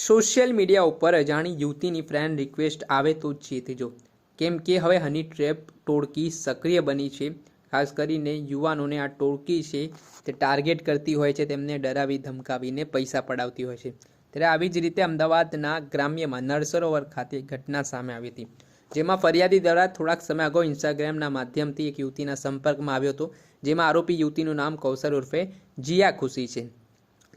Social media ઉપર અજાણી યુવતીની friend request આવે તો ચેતજો કેમ કે હવે હની ટ્રેપ ટોળકી સક્રિય બની છે. ખાસ કરીને યુવાનોને આ ટોળકી છે તે ટાર્ગેટ કરતી હોય છે, તેમને ડરાવી ધમકાવીને પૈસા પડાવતી હોય છે. ત્યારે આવી જ રીતે અમદાવાદના ગ્રામ્યમાં નળસરોવર ખાતે ઘટના સામે આવી હતી. જેમાં ફરિયાદી દ્વારા થોડાક સમય અગાઉ ઇન્સ્ટાગ્રામના માધ્યમથી એક યુવતીના સંપર્કમાં આવ્યો હતો. જેમાં આરોપી યુવતીનું નામ કૌશલ ઉર્ફે જીયા ખુશી છે.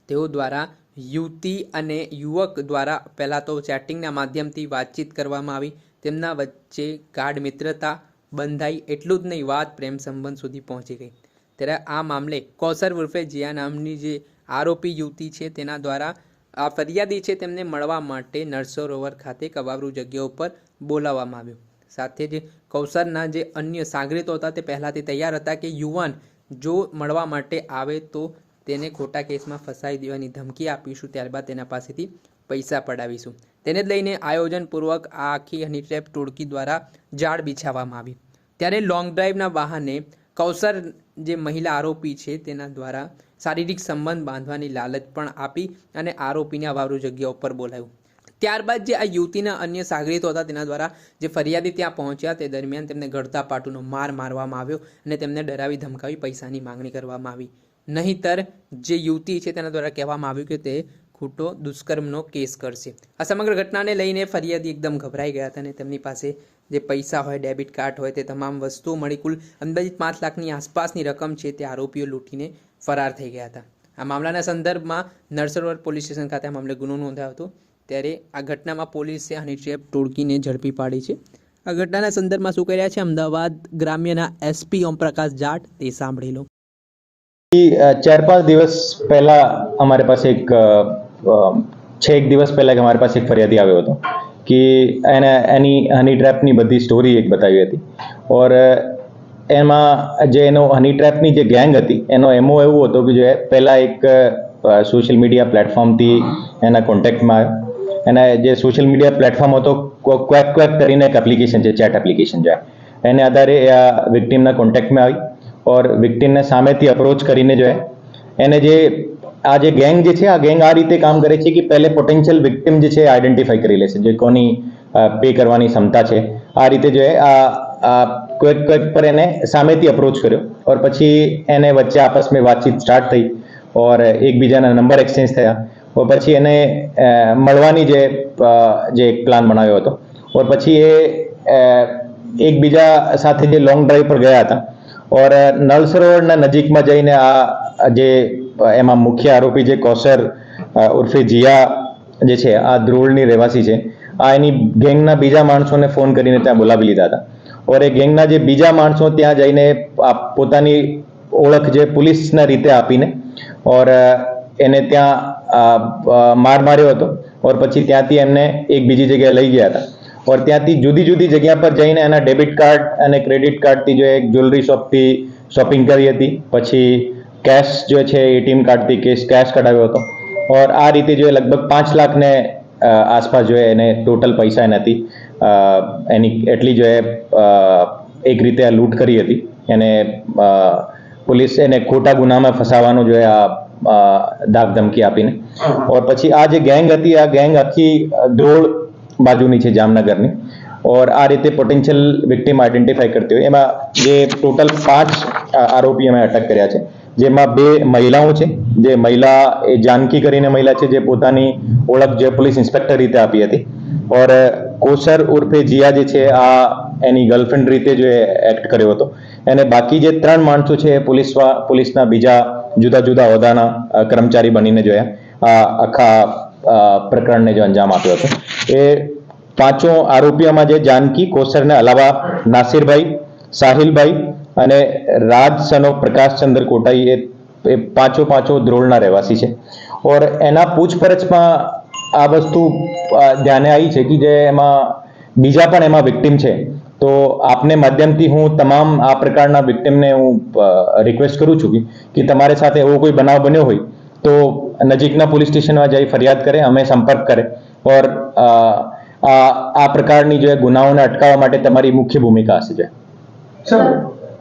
તેઓ દ્વારા યુવતી અને યુવક દ્વારા પહેલાં તો ચેટિંગના માધ્યમથી વાતચીત કરવામાં આવી. તેમના વચ્ચે ગાઢ મિત્રતા બંધાઈ એટલું જ નહીં, વાત, પ્રેમ સંબંધ સુધી પહોંચી ગઈ. ત્યારે આ મામલે કોસર ઉર્ફે જીયા નામની જે આરોપી યુવતી છે તેના દ્વારા આ ફરિયાદી છે તેમને મળવા માટે નરસરોવર ખાતે કવાવરૂ જગ્યા ઉપર બોલાવવામાં આવ્યું. સાથે જ કૌશરના જે અન્ય સાગરીતો હતા તે પહેલાંથી તૈયાર હતા કે યુવાન જો મળવા માટે આવે તો તેને ખોટા કેસમાં ફસાઈ દેવાની ધમકી આપીશું, ત્યારબાદ તેના પાસેથી પૈસા પડાવીશું. તેને જ લઈને આયોજનપૂર્વક આ આખી હની ટ્રેપ ટોળકી દ્વારા જાળ બિછાવવામાં આવી. ત્યારે લોંગ ડ્રાઈવના વાહને કૌશર જે મહિલા આરોપી છે તેના દ્વારા શારીરિક સંબંધ બાંધવાની લાલચ પણ આપી અને આરોપીને અવાવરૂ જગ્યા ઉપર બોલાવ્યું. ત્યારબાદ જે આ યુવતીના અન્ય સાગરીતો હતા તેના દ્વારા જે ફરિયાદી ત્યાં પહોંચ્યા તે દરમિયાન તેમને ગળતા પાટુનો માર મારવામાં આવ્યો અને તેમને ડરાવી ધમકાવી પૈસાની માંગણી કરવામાં આવી. નહીંતર જે યુવતી છે તેના દ્વારા કહેવામાં આવ્યું કે તે ખોટો, દુષ્કર્મનો કેસ કરશે. આ સમગ્ર ઘટનાને લઈને ફરિયાદી એકદમ ગભરાઈ ગયા હતા અને તેમની પાસે જે પૈસા હોય, ડેબિટ કાર્ડ હોય, તે તમામ વસ્તુઓ મળી. કુલ અંદાજિત પાંચ લાખની આસપાસની રકમ છે તે આરોપીઓ લૂંટીને ફરાર થઈ ગયા હતા. આ મામલાના સંદર્ભમાં નરસરોવર પોલીસ સ્ટેશન ખાતે આ મામલે ગુનો નોંધાયો હતો. ત્યારે આ ઘટનામાં પોલીસે હની ટ્રેપ ટોળકીને ઝડપી પાડી છે. આ ઘટનાના સંદર્ભમાં શું કર્યા છે? અમદાવાદ ગ્રામ્યના એસપી ઓમપ્રકાશ જાટ, તે સાંભળી લો. ચાર પાંચ દિવસ પહેલા અમારી પાસે એક છે એક દિવસ પહેલા કે અમારી પાસે એક ફરિયાદી આવ્યો હતો કે એને એની હની ટ્રેપની બધી સ્ટોરી એક બતાવી હતી. ઓર એમાં જે એનો હની ટ્રેપની જે ગેંગ હતી, એનો એમો એવું હતો કે જે પહેલાં એક સોશિયલ મીડિયા પ્લેટફોર્મથી એના કોન્ટેક્ટમાં આવ્યો. એને જે સોશિયલ મીડિયા પ્લેટફોર્મ હતો ક્વેક ક્વેક કરીને એક એપ્લિકેશન છે ચેટ એપ્લિકેશન છે. એને આધારે આ વિક્ટીમના કોન્ટેક્ટમાં આવી. ઓર વિક્ટીમને સામેથી અપ્રોચ કરીને જો એને જે, આ જે ગેંગ જે છે, આ ગેંગ આ રીતે કામ કરે છે કે પહેલે પોટેન્શિયલ વિક્ટીમ જે છે આઈડેન્ટિફાઈ કરી લે છે. જે કોની પે કરવાની ક્ષમતા છે. આ રીતે જો આ કોઈક કોઈક પર એને સામેથી અપ્રોચ કર્યો ઓર પછી એને વચ્ચે આપસમાં વાતચીત સ્ટાર્ટ થઈ ઓર એકબીજાના નંબર એક્સચેન્જ થયા ઓર પછી એને મળવાની જે જે એક પ્લાન બનાવ્યો હતો ઓર પછી એ એકબીજા સાથે જે લોંગ ડ્રાઈવ પર ગયા હતા ઓર નળ સરોવરના નજીકમાં જઈને આ જે એમાં મુખ્ય આરોપી જે કોસર ઉર્ફે જીયા જે છે, આ ધ્રોળની રહેવાસી છે, આ એની ગેંગના બીજા માણસોને ફોન કરીને ત્યાં બોલાવી લીધા હતા. ઓર એ ગેંગના જે બીજા માણસો ત્યાં જઈને પોતાની ઓળખ જે પોલીસના રીતે આપીને, ઓર એને ત્યાં માર માર્યો હતો. ઓર પછી ત્યાંથી એમને એક બીજી જગ્યાએ લઈ ગયા હતા. ઓર ત્યાંથી જુદી જુદી જગ્યા પર જઈને એના ડેબિટ કાર્ડ અને ક્રેડિટ કાર્ડથી જો એક જ્વેલરી શોપથી શોપિંગ કરી હતી પછી કેશ જો છે એટીએમ કાર્ડથી કેશ કેશ કઢાવ્યો હતો ઓર આ રીતે જો એ લગભગ પાંચ લાખને આસપાસ જો એને ટોટલ પૈસા એનાથી અ, એની એટલી જો એ એક રીતે આ લૂંટ કરી હતી એને પોલીસ એને ખોટા ગુનામાં ફસાવાનો જો આ ધાક ધમકી આપીને ઓર પછી આ જે ગેંગ હતી આ ગેંગ આખી ધોળ ધ્રોળ બાજુની છે જામનગરની. ઓર આ રીતે પોટેન્શિયલ વિક્ટીમ આઈડેન્ટિફાઈ કરતી હોય. એમાં જે ટોટલ પાંચ આરોપી અમે અટક કર્યા છે. જેમાં બે મહિલાઓ છે. જે મહિલા એ જાનકી કરીને મહિલા છે, જે પોતાની ઓળખ જે પોલીસ ઇન્સ્પેક્ટર રીતે આપી હતી. ઓર, કોસર ઉર્ફે જીયા જે છે, આ એની ગર્લફ્રેન્ડ રીતે જો એક્ટ કર્યો હતો. અને બાકી જે ત્રણ માણસો છે, એ પોલીસ પોલીસના બીજા જુદા જુદા હોદ્દાના કર્મચારી બનીને જોયા. આખા પ્રકરણને જે અંજામ આપ્યો હતો. એ પાંચો આરોપીઓમાં જે જાનકી, કોસરને અલાવા, નાસિરભાઈ, સાહિલભાઈ અને રાજ સનો પ્રકાશચંદ્ર કોટાઈ એ એ પાંચો પાંચો ધ્રોળના રહેવાસી છે. ઓર એના પૂછપરછમાં આ વસ્તુ ધ્યાને આવી છે કે જે એમાં બીજા પણ એમાં વિક્ટીમ છે. તો આપને માધ્યમથી હું તમામ આ પ્રકારના વિક્ટીમને હું રિક્વેસ્ટ કરું છું કે- કે તમારી સાથે એવો કોઈ બનાવ બન્યો હોય તો નજીકના પોલીસ સ્ટેશનમાં જઈ ફરિયાદ કરે અમે સંપર્ક કરે. ઓર આ પ્રકારની જે ગુનાઓને અટકાવવા માટે તમારી મુખ્ય ભૂમિકા હશે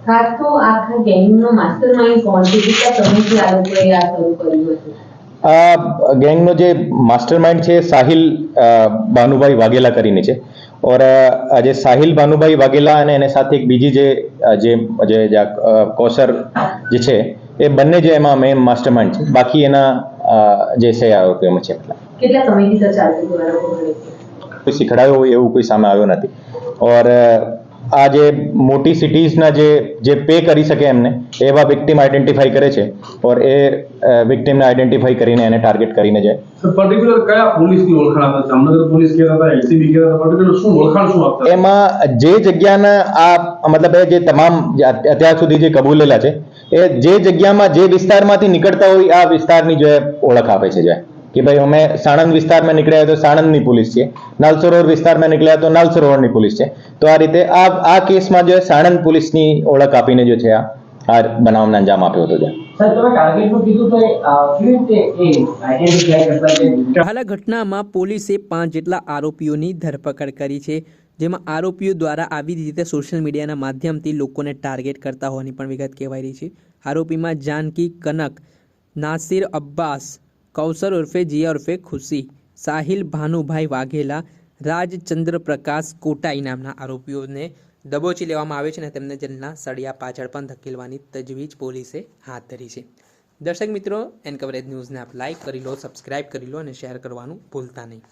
ખાસ તો આખા ગેંગનો કોણ છે? કેટલા સમયથી આ લોકોએ આ શરૂ કર્યું હતું? આ ગેંગનો જે માસ્ટર માઇન્ડ છે સાહિલ ભાનુભાઈ વાઘેલા કરીને છે. ઓર જે સાહિલ ભાનુભાઈ વાઘેલા અને એને સાથે એક બીજી જે જે જે જે કૌશર જે છે એ બંને જે એમાં મેન માસ્ટર માઇન્ડ છે બાકી એના જે છે આરોપીઓમાં છે. કેટલા સમયથી કોઈ શીખડાયો હોય એવું કોઈ સામે આવ્યો નથી. ઓર આ જે મોટી સિટીઝના જે જે પે કરી શકે એમને એવા વિક્ટીમ આઈડેન્ટિફાઈ કરે છે. ઓર એ વિક્ટિમને આઈડેન્ટિફાઈ કરીને એને ટાર્ગેટ કરીને જાય. પર્ટિક્યુલર કયા પોલીસની ઓળખાણ હતા જામનગર પોલીસ કહેતા હતા એલસીબી કહેતા હતા પર્ટિક્યુલર શું ઓળખાણ શું આપતા એમાં જે જગ્યાના આ મતલબ એ જે તમામ અત્યાર સુધી જે કબૂલેલા છે એ જે જગ્યામાં જે વિસ્તારમાંથી નીકળતા હોય આ વિસ્તારની જો ઓળખ આપે છે જો. કે ભાઈ અમે સાણંદ વિસ્તારમાં નીકળ્યા તો સાણંદની પોલીસ છે. નલસરોવર વિસ્તારમાં નીકળ્યા તો નલસરોવરની પોલીસ છે. તો આ રીતે આ આ કેસમાં જો સાણંદ પોલીસની ઓળખ આપીને જો છે આ આ બનાવને અંજામ આપ્યો હતો હાલ ઘટનામાં પોલીસે પાંચ જેટલા આરોપીઓની ધરપકડ કરી છે. જેમાં આરોપીઓ દ્વારા આવી રીતે સોશિયલ મીડિયાના માધ્યમથી લોકોને ટાર્ગેટ કરતા હોવાની પણ વિગત કહેવાઈ રહી છે. આરોપીમાં જાનકી કનક, નાસિર અબ્બાસ, કૌસર ઉર્ફે જીયા ઉર્ફે ખુશી, સાહિલ ભાનુભાઈ વાઘેલા, રાજચંદ્ર પ્રકાશ કોટાઈ નામના આરોપીઓને દબોચી લેવામાં આવે છે અને તેમને જેલના સળિયા પાછળ પણ ધકેલવાની તજવીજ પોલીસે હાથ ધરી છે. દર્શક મિત્રો એન કવરેજ ન્યૂઝને આપ લાઇક કરી લો સબસ્ક્રાઇબ કરી લો અને શેર કરવાનું ભૂલતા નહીં.